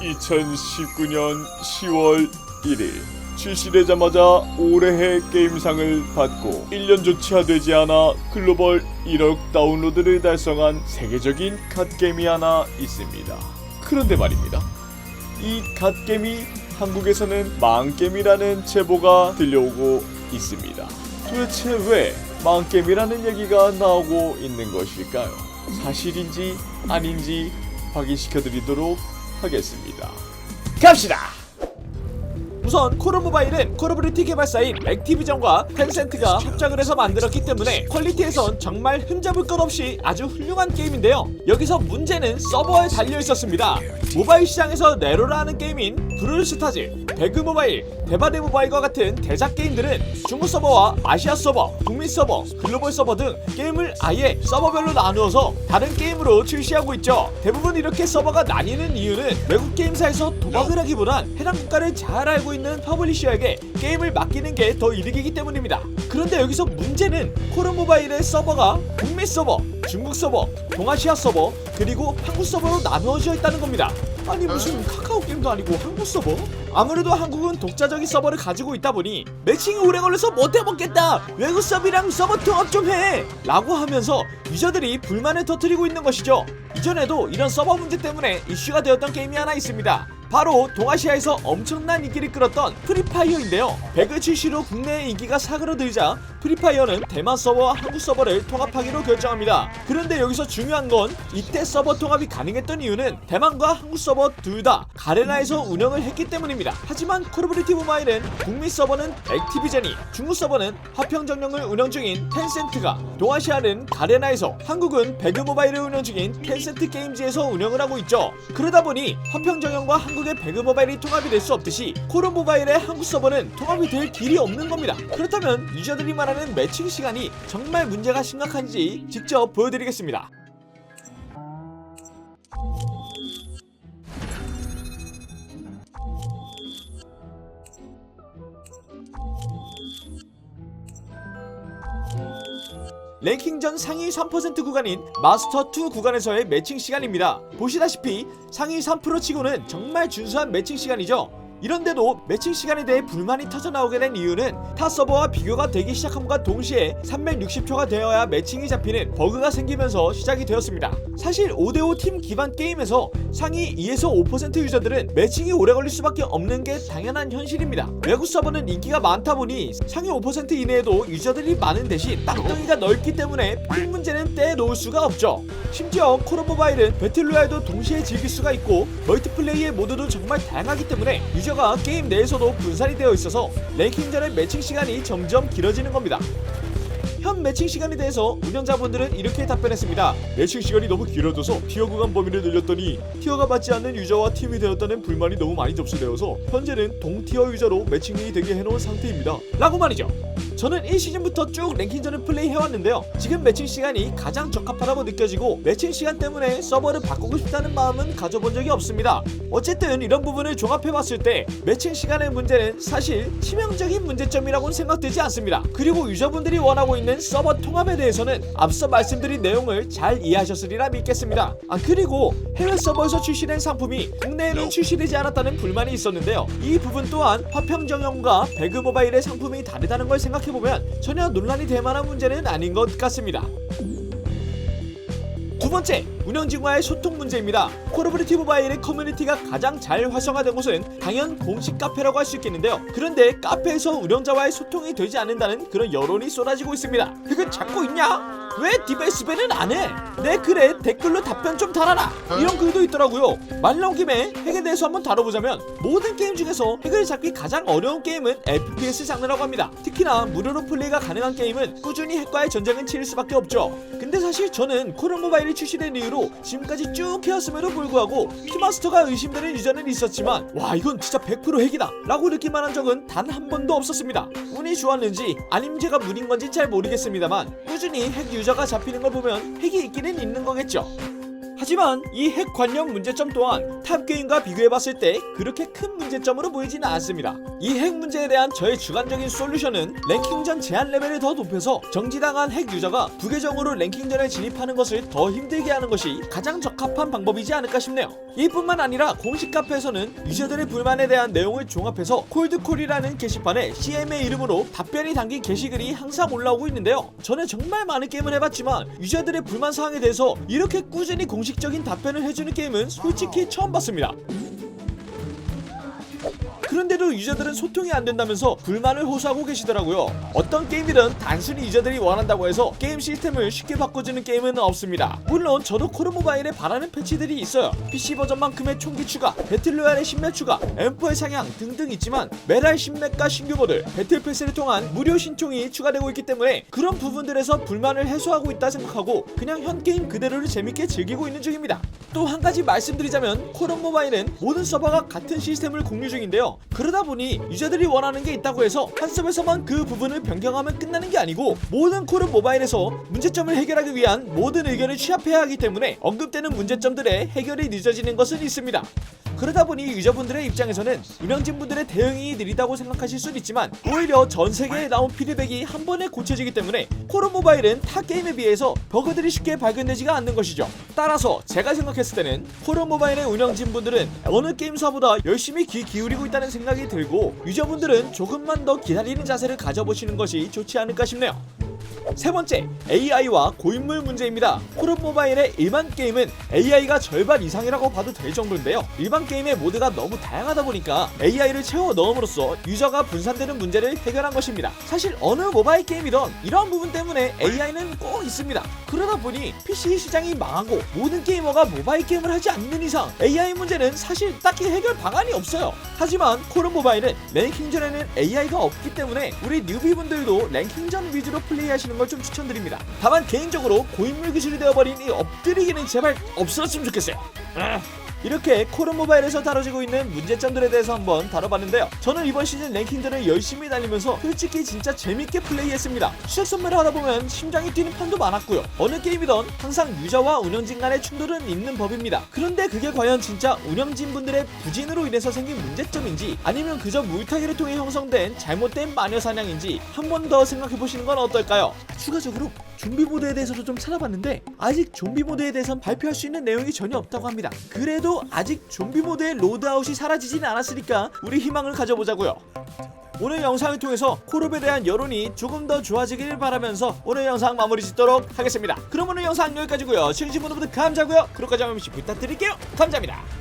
2019년 10월 1일 출시되자마자 올해의 게임상을 받고 1년조차 되지 않아 글로벌 1억 다운로드를 달성한 세계적인 갓게임이 하나 있습니다. 그런데 말입니다. 이 갓게임이 한국에서는 망게임이라는 제보가 들려오고 있습니다. 도대체 왜 망게임이라는 얘기가 나오고 있는 것일까요? 사실인지 아닌지 확인시켜드리도록 하겠습니다. 갑시다! 우선 콜옵 모바일은 듀티 개발사인 액티비전과 텐센트가 협작을 해서 만들었기 때문에 퀄리티에선 정말 흠잡을 것 없이 아주 훌륭한 게임인데요. 여기서 문제는 서버에 달려 있었습니다. 모바일 시장에서 네로라는 게임인 브룰스타즈, 배그 모바일, 대바대 모바일과 같은 대작 게임들은 중국 서버와 아시아 서버, 북미 서버, 글로벌 서버 등 게임을 아예 서버별로 나누어서 다른 게임으로 출시하고 있죠. 대부분 이렇게 서버가 나뉘는 이유는 외국 게임사에서 도박을 하기보단 해당 국가를 잘 알고 있는 퍼블리셔에게 게임을 맡기는 게 더 이득이기 때문입니다. 그런데 여기서 문제는 코르 모바일의 서버가 북미 서버, 중국 서버, 동아시아 서버, 그리고 한국 서버로 나누어져 있다는 겁니다. 아니 무슨 카카오 게임도 아니고 한국 서버? 아무래도 한국은 독자적인 서버를 가지고 있다 보니 매칭이 오래 걸려서 못 해 먹겠다 외국 서버랑 서버 통합 좀 해! 라고 하면서 유저들이 불만을 터뜨리고 있는 것이죠 이전에도 이런 서버 문제 때문에 이슈가 되었던 게임이 하나 있습니다 바로 동아시아에서 엄청난 인기를 끌었던 프리파이어인데요. 배그 출시로 국내의 인기가 사그러들자 프리파이어는 대만 서버와 한국 서버를 통합하기로 결정합니다. 그런데 여기서 중요한 건 이때 서버 통합이 가능했던 이유는 대만과 한국 서버 둘 다 가레나에서 운영을 했기 때문입니다. 하지만 콜오브리티 모바일은 북미 서버는 액티비전이 중국 서버는 화평정령을 운영 중인 텐센트가 동아시아는 가레나에서 한국은 배그 모바일을 운영 중인 텐센트 게임즈에서 운영을 하고 있죠. 그러다 보니 화평정령과 한국 의 배그 모바일이 통합이 될 수 없듯이 코르 모바일의 한국 서버는 통합이 될 길이 없는 겁니다. 그렇다면 유저들이 말하는 매칭 시간이 정말 문제가 심각한지 직접 보여드리겠습니다. 랭킹전 상위 3% 구간인 마스터 2 구간에서의 매칭 시간입니다. 보시다시피 상위 3% 치고는 정말 준수한 매칭 시간이죠. 이런데도 매칭 시간에 대해 불만이 터져 나오게 된 이유는 타 서버와 비교가 되기 시작함과 동시에 360초가 되어야 매칭이 잡히는 버그가 생기면서 시작이 되었습니다. 사실 5대5 팀 기반 게임에서 상위 2에서 5% 유저들은 매칭이 오래 걸릴 수밖에 없는 게 당연한 현실입니다. 외국 서버는 인기가 많다 보니 상위 5% 이내에도 유저들이 많은 대신 땅덩이가 넓기 때문에 픽 문제는 떼놓을 수가 없죠. 심지어 콜옵 모바일은 배틀로얄도 동시에 즐길 수가 있고 멀티플레이의 모드도 정말 다양하기 때문에 유저 가 게임 내에서도 분산이 되어 있어서 랭킹전의 매칭 시간이 점점 길어지는 겁니다. 현 매칭 시간에 대해서 운영자분들은 이렇게 답변했습니다. 매칭 시간이 너무 길어져서 티어 구간 범위를 늘렸더니 티어가 맞지 않는 유저와 팀이 되었다는 불만이 너무 많이 접수되어서 현재는 동티어 유저로 매칭이 되게 해놓은 상태입니다. 라고 말이죠. 저는 1시즌부터 쭉 랭킹전을 플레이해왔는데요. 지금 매칭 시간이 가장 적합하다고 느껴지고 매칭 시간 때문에 서버를 바꾸고 싶다는 마음은 가져본 적이 없습니다. 어쨌든 이런 부분을 종합해봤을 때 매칭 시간의 문제는 사실 치명적인 문제점이라고는 생각되지 않습니다. 그리고 유저분들이 원하고 있는 서버 통합에 대해서는 앞서 말씀드린 내용을 잘 이해하셨으리라 믿겠습니다. 아 그리고 해외 서버에서 출시된 상품이 국내에는 출시되지 않았다는 불만이 있었는데요. 이 부분 또한 화평정형과 배그 모바일의 상품이 다르다는 걸 생각해 보면 전혀 논란이 될 만한 문제는 아닌 것 같습니다. 두 번째, 운영진과의 소통 문제입니다. 콜오브리티 모바일의 커뮤니티가 가장 잘 활성화된 곳은 당연 공식 카페라고 할 수 있겠는데요. 그런데 카페에서 운영자와의 소통이 되지 않는다는 그런 여론이 쏟아지고 있습니다. 그건 찾고 있냐? 왜 디베이스배는 안 해? 내 글에 댓글로 답변 좀 달아라. 이런 글도 있더라고요. 말 나온 김에 핵에 대해서 한번 다뤄보자면 모든 게임 중에서 핵을 잡기 가장 어려운 게임은 FPS 장르라고 합니다. 특히나 무료로 플레이가 가능한 게임은 꾸준히 핵과의 전쟁은 치를 수밖에 없죠. 근데 사실 저는 코론 모바일이 출시된 이후로 지금까지 쭉 해왔음에도 불구하고 키마스터가 의심되는 유저는 있었지만 와 이건 진짜 100% 핵이다 라고 느낄 만 한 적은 단 한 번도 없었습니다. 운이 좋았는지 아님 제가 문인 건지 잘 모르겠습니다만 꾸준히 핵 유저 가 잡히는 걸 보면 핵이 있기는 있는 거겠죠. 하지만 이 핵 관련 문제점 또한 탑 게임과 비교해봤을 때 그렇게 큰 문제점으로 보이지는 않습니다. 이 핵 문제에 대한 저의 주관적인 솔루션은 랭킹전 제한 레벨을 더 높여서 정지당한 핵 유저가 부계정으로 랭킹전에 진입하는 것을 더 힘들게 하는 것이 가장 적합한 방법이지 않을까 싶네요. 이뿐만 아니라 공식 카페에서는 유저들의 불만에 대한 내용을 종합해서 콜드콜이라는 게시판에 CM의 이름으로 답변이 담긴 게시글이 항상 올라오고 있는데요. 저는 정말 많은 게임을 해봤지만 유저들의 불만 사항에 대해서 이렇게 꾸준히 공식 적인 답변을 해주는 게임은 솔직히 처음 봤습니다. 그런데도 유저들은 소통이 안 된다면서 불만을 호소하고 계시더라고요. 어떤 게임이든 단순히 유저들이 원한다고 해서 게임 시스템을 쉽게 바꿔주는 게임은 없습니다. 물론 저도 코르 모바일에 바라는 패치들이 있어요. PC 버전만큼의 총기 추가, 배틀로얄의 신맵 추가, M4의 상향 등등 있지만 메랄 신맵과 신규 모드, 배틀 패스를 통한 무료 신총이 추가되고 있기 때문에 그런 부분들에서 불만을 해소하고 있다 생각하고 그냥 현 게임 그대로를 재밌게 즐기고 있는 중입니다. 또 한 가지 말씀드리자면 코르 모바일은 모든 서버가 같은 시스템을 공유 중인데요. 그러다 보니 유저들이 원하는 게 있다고 해서 한 서버에서만 그 부분을 변경하면 끝나는 게 아니고 모든 코르 모바일에서 문제점을 해결하기 위한 모든 의견을 취합해야 하기 때문에 언급되는 문제점들의 해결이 늦어지는 것은 있습니다. 그러다 보니 유저분들의 입장에서는 운영진 분들의 대응이 느리다고 생각하실 수는 있지만 오히려 전 세계에 나온 피드백이 한 번에 고쳐지기 때문에 코르 모바일은 타 게임에 비해서 버그들이 쉽게 발견되지가 않는 것이죠. 따라서 제가 생각했을 때는 코르 모바일의 운영진 분들은 어느 게임사보다 열심히 귀 기울이고 있다는 생각이 들고 유저분들은 조금만 더 기다리는 자세를 가져보시는 것이 좋지 않을까 싶네요. 세 번째, AI와 고인물 문제입니다. 콜옵 모바일의 일반 게임은 AI가 절반 이상이라고 봐도 될 정도인데요. 일반 게임의 모드가 너무 다양하다 보니까 AI를 채워 넣음으로써 유저가 분산되는 문제를 해결한 것입니다. 사실 어느 모바일 게임이든 이러한 부분 때문에 AI는 꼭 있습니다. 그러다 보니 PC 시장이 망하고 모든 게이머가 모바일 게임을 하지 않는 이상 AI 문제는 사실 딱히 해결 방안이 없어요. 하지만 콜옵 모바일은 랭킹전에는 AI가 없기 때문에 우리 뉴비분들도 랭킹전 위주로 플레이하시는 걸 좀 추천드립니다. 다만 개인적으로 고인물 기술이 되어버린 이 엎드리기는 제발 없어졌으면 좋겠어요. 아. 이렇게 코르 모바일에서 다뤄지고 있는 문제점들에 대해서 한번 다뤄봤는데요. 저는 이번 시즌 랭킹들을 열심히 달리면서 솔직히 진짜 재밌게 플레이했습니다. 추적 선매를 하다 보면 심장이 뛰는 판도 많았고요. 어느 게임이든 항상 유저와 운영진 간의 충돌은 있는 법입니다. 그런데 그게 과연 진짜 운영진 분들의 부진으로 인해서 생긴 문제점인지 아니면 그저 물타기를 통해 형성된 잘못된 마녀 사냥인지 한 번 더 생각해 보시는 건 어떨까요? 추가적으로 좀비 모드에 대해서도 좀 찾아봤는데 아직 좀비 모드에 대해선 발표할 수 있는 내용이 전혀 없다고 합니다. 그래도 아직 좀비 모드의 로드아웃이 사라지진 않았으니까 우리 희망을 가져보자고요. 오늘 영상을 통해서 콜옵에 대한 여론이 조금 더 좋아지길 바라면서 오늘 영상 마무리 짓도록 하겠습니다. 그럼 오늘 영상 여기까지고요. 시청해주신 분들 감사하고요. 구독과 좋아요 부탁드릴게요. 감사합니다.